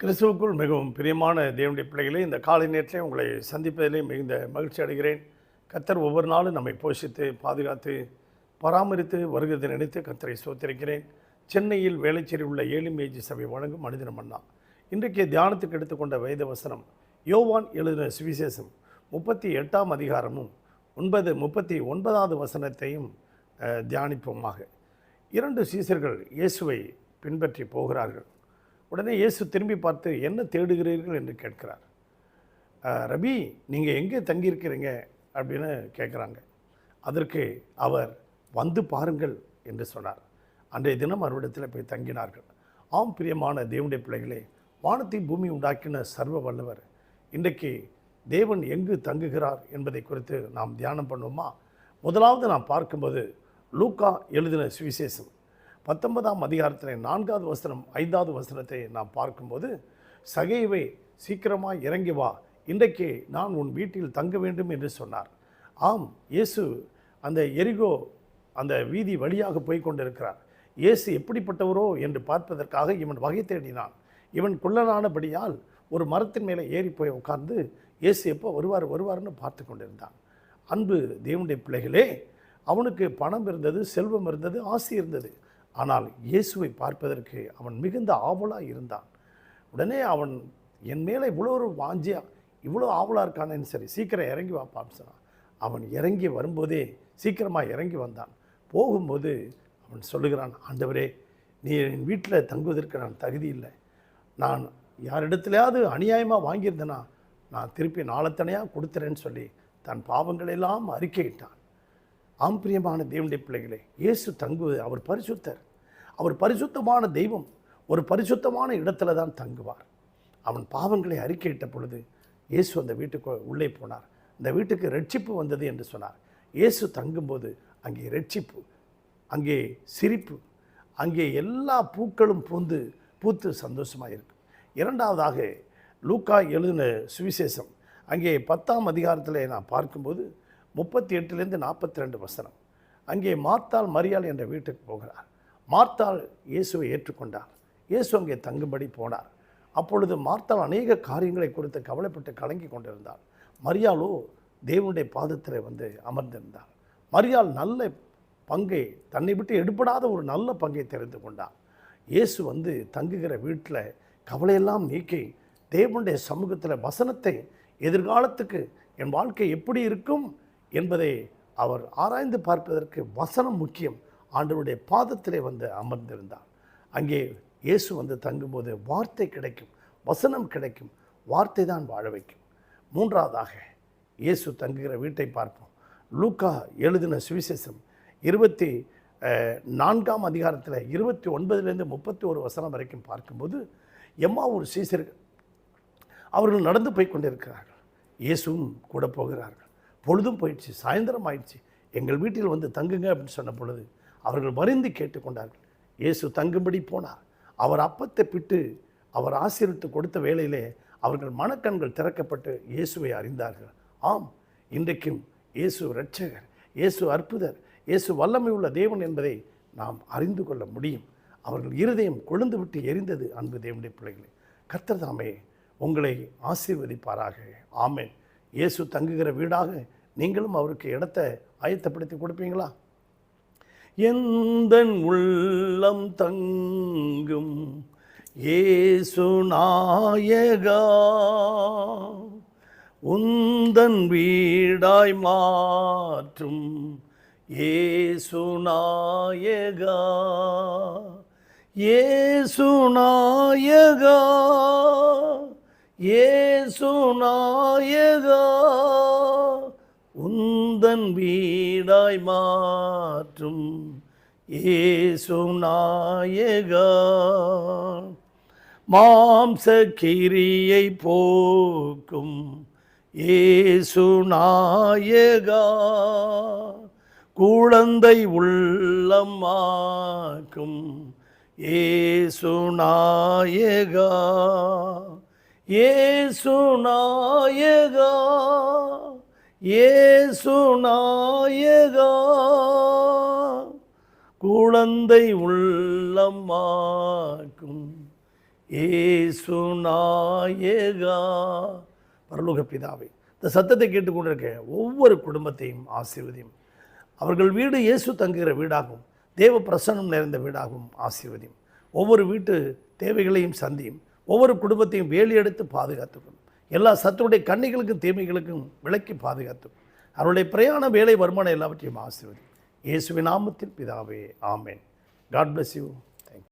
கிறிஸ்துவுக்குள் மிகவும் பிரியமான தேவனுடைய பிள்ளைகளே இந்த காலை நேரத்திலே உங்களை சந்திப்பதிலே மிகுந்த மகிழ்ச்சி அடைகிறேன். கத்தர் ஒவ்வொரு நாளும் நம்மை போஷித்து பாதுகாத்து பராமரித்து வருகிறதை நினைத்து கத்தரை சோத்திருக்கிறேன் சென்னையில் வேலைச்சேரி உள்ள ஏழுமேஜி சபை வழங்கும் மனிதனம் அண்ணா. இன்றைக்கு தியானத்துக்கு எடுத்துக்கொண்ட வேத வசனம் யோவான் எழுதின சுவிசேஷம் முப்பத்தி எட்டாம் அதிகாரமும் ஒன்பது முப்பத்தி ஒன்பதாவது வசனத்தையும் தியானிப்போமாக. இரண்டு சீசர்கள் இயேசுவை பின்பற்றி போகிறார்கள். உடனே இயேசு திரும்பி பார்த்து என்ன தேடுகிறீர்கள்? என்று கேட்கிறார். ரபி நீங்கள் எங்கே தங்கியிருக்கிறீங்க? அப்படின்னு கேட்குறாங்க. அதற்கு அவர் வந்து பாருங்கள் என்று சொன்னார். அன்றைய தினம் அவரிடத்தில் போய் தங்கினார்கள். ஆம் பிரியமான தேவனுடைய பிள்ளைகளே வானத்தை பூமி உண்டாக்கின சர்வ வல்லவர். இன்றைக்கு தேவன் எங்கு தங்குகிறார் என்பதை குறித்து நாம் தியானம் பண்ணுவோமா? முதலாவது நாம் பார்க்கும்போது லூக்கா எழுதின சுவிசேஷம். பத்தொன்பதாம் அதிகாரத்தில் நான்காவது வசனம் ஐந்தாவது வசனத்தை நாம் பார்க்கும்போது சகைவை சீக்கிரமாக இறங்கி வா. இன்றைக்கே நான் உன் வீட்டில் தங்க வேண்டும் என்று சொன்னார். ஆம் இயேசு அந்த எரிகோ அந்த வீதி வழியாக போய் கொண்டிருக்கிறார். இயேசு எப்படிப்பட்டவரோ என்று பார்ப்பதற்காக இவன் வகை தேடினான். இவன் குள்ளனானபடியால் ஒரு மரத்தின் மேலே ஏறி போய் உட்கார்ந்து இயேசு எப்போ வருவார் வருவார்னு பார்த்து கொண்டிருந்தான். அன்பு தேவனுடைய பிள்ளைகளே அவனுக்கு பணம் இருந்தது செல்வம் இருந்தது ஆசை இருந்தது. ஆனால் இயேசுவை பார்ப்பதற்கு அவன் மிகுந்த ஆவலாக இருந்தான். உடனே அவன் என் மேலே இவ்வளோ ஒரு வாஞ்சியா இவ்வளோ ஆவலாக இருக்கானேன்னு சரி சீக்கிரம் இறங்கி வாப்பான்னு சொன்னான் அவன் இறங்கி வரும்போதே சீக்கிரமாக இறங்கி வந்தான். போகும்போது அவன் சொல்லுகிறான் ஆண்டவரே நீ என் வீட்டில் தங்குவதற்கு நான் தகுதி இல்லை. நான் யாரிடத்துலையாவது அநியாயமாக வாங்கியிருந்தேனா நான் திருப்பி நாளத்தனையாக கொடுத்துறேன்னு சொல்லி தன் பாவங்களெல்லாம் அறிக்கையிட்டான். ஆம் பிரியமான தேவனுடைய பிள்ளைகளே இயேசு தங்குவது அவர் பரிசுத்தர். அவர் பரிசுத்தமான தெய்வம் ஒரு பரிசுத்தமான இடத்துல தான் தங்குவார். அவன் பாவங்களை அறிக்கையிட்ட பொழுது இயேசு அந்த வீட்டுக்கு உள்ளே போனார். இந்த வீட்டுக்கு ரட்சிப்பு வந்தது என்று சொன்னார். இயேசு தங்கும்போது அங்கே ரட்சிப்பு அங்கே சிரிப்பு அங்கே எல்லா பூக்களும் பூந்து பூத்து சந்தோஷமாக இருக்கும் இரண்டாவதாக லூக்கா எழுதின சுவிசேஷம் அங்கே பத்தாம் அதிகாரத்தில் நான் பார்க்கும்போது முப்பத்தி எட்டுலேருந்து நாற்பத்தி ரெண்டு வசனம். அங்கே மார்த்தாள் மரியாள் என்ற வீட்டுக்கு போகிறார். மார்த்தாள் இயேசுவை ஏற்றுக்கொண்டார். இயேசு அங்கே தங்கும்படி போனார். அப்பொழுது மார்த்தாள் அநேக காரியங்களை குறித்து கவலைப்பட்டு கலங்கி கொண்டிருந்தாள். மரியாளோ தேவனுடைய பாதத்தில் வந்து அமர்ந்திருந்தார் மரியாள் நல்ல பங்கை தன்னை விட்டு எடுபடாத ஒரு நல்ல பங்கை தெரிந்து கொண்டார் இயேசு வந்து தங்குகிற வீட்டில் கவலையெல்லாம் நீக்கி தேவனுடைய சமூகத்தில் வசனத்தை எதிர்காலத்துக்கு என் வாழ்க்கை எப்படி இருக்கும் என்பதை அவர் ஆராய்ந்து பார்ப்பதற்கு வசனம் முக்கியம். ஆண்டவருடைய பாதத்திலே வந்து அமர்ந்திருந்தார். அங்கே இயேசு வந்து தங்கும்போது வார்த்தை கிடைக்கும் வசனம் கிடைக்கும் வார்த்தை தான் வாழ வைக்கும். மூன்றாவதாக இயேசு தங்குகிற வீட்டை பார்ப்போம். லூக்கா எழுதின சுவிசேஷம் இருபத்தி நான்காம் அதிகாரத்தில் இருபத்தி ஒன்பதுலேருந்து முப்பத்தி ஒரு வசனம் வரைக்கும் பார்க்கும்போது எம்மா ஒரு சீசர்கள் அவர்கள் நடந்து போய் கொண்டிருக்கிறார்கள். இயேசுவும் கூட போகிறார்கள். பொழுதும் போயிடுச்சு சாயந்தரம் ஆயிடுச்சு. எங்கள் வீட்டில் வந்து தங்குங்க அப்படின்னு சொன்ன பொழுது அவர்கள் வருந்தி கேட்டுக்கொண்டார்கள். இயேசு தங்கும்படி போனார். அவர் அப்பத்தை பிட்டு அவர் ஆசீர்வித்து கொடுத்த வேளையிலே அவர்கள் மனக்கண்கள் திறக்கப்பட்டு இயேசுவை அறிந்தார்கள். ஆம் இன்றைக்கும் இயேசு இரட்சகர் இயேசு அற்புதர் இயேசு வல்லமை உள்ள தேவன் என்பதை நாம் அறிந்து கொள்ள முடியும். அவர்கள் இருதயம் கொழுந்து விட்டு எரிந்தது அன்பு தேவனுடைய பிள்ளைகளே. கர்த்தர் தாமே உங்களை ஆசீர்வதிப்பாராக. ஆமேன். இயேசு தங்குகிற வீடாக நீங்களும் அவருக்கு இடத்தை ஆயத்தப்படுத்தி கொடுப்பீங்களா? எந்தன் உள்ளம் தங்கும் இயேசு நாயகா உந்தன் வீடாய் மாற்றும் இயேசு நாயகா இயேசு நாயகா இயேசு நாயகா உந்தன் வீடாய் மாற்றும் ஏசு நாயகா. மாம்ச கிரியை போக்கும் ஏசு நாயகா. குழந்தை உள்ளம் ஆக்கும் இயேசு நாயகா. ஏசு நாயகா. ஏசுநாயகா குழந்தை உள்ளம் ஏசுநாயகா. பரலோக பிதாவை இந்த சத்தத்தை கேட்டுக்கொண்டிருக்க ஒவ்வொரு குடும்பத்தையும் ஆசீர்வதியும். அவர்கள் வீடு இயேசு தங்குகிற வீடாகும் தேவ பிரசனம் நிறைந்த வீடாகவும் ஆசீர்வதியும். ஒவ்வொரு வீட்டு தேவைகளையும் சந்தியும் ஒவ்வொரு குடும்பத்தையும் வேலி எடுத்து பாதுகாத்துக்கணும் எல்லா சத்துடைய கண்ணிகளுக்கும் தீமைகளுக்கும் விலக்கி பாதுகாத்தும். அவருடைய பிரயாண வேலை வருமானம் எல்லாவற்றையும் ஆசிர்வதி. இயேசுவின் நாமத்தில் பிதாவே ஆமேன். God bless you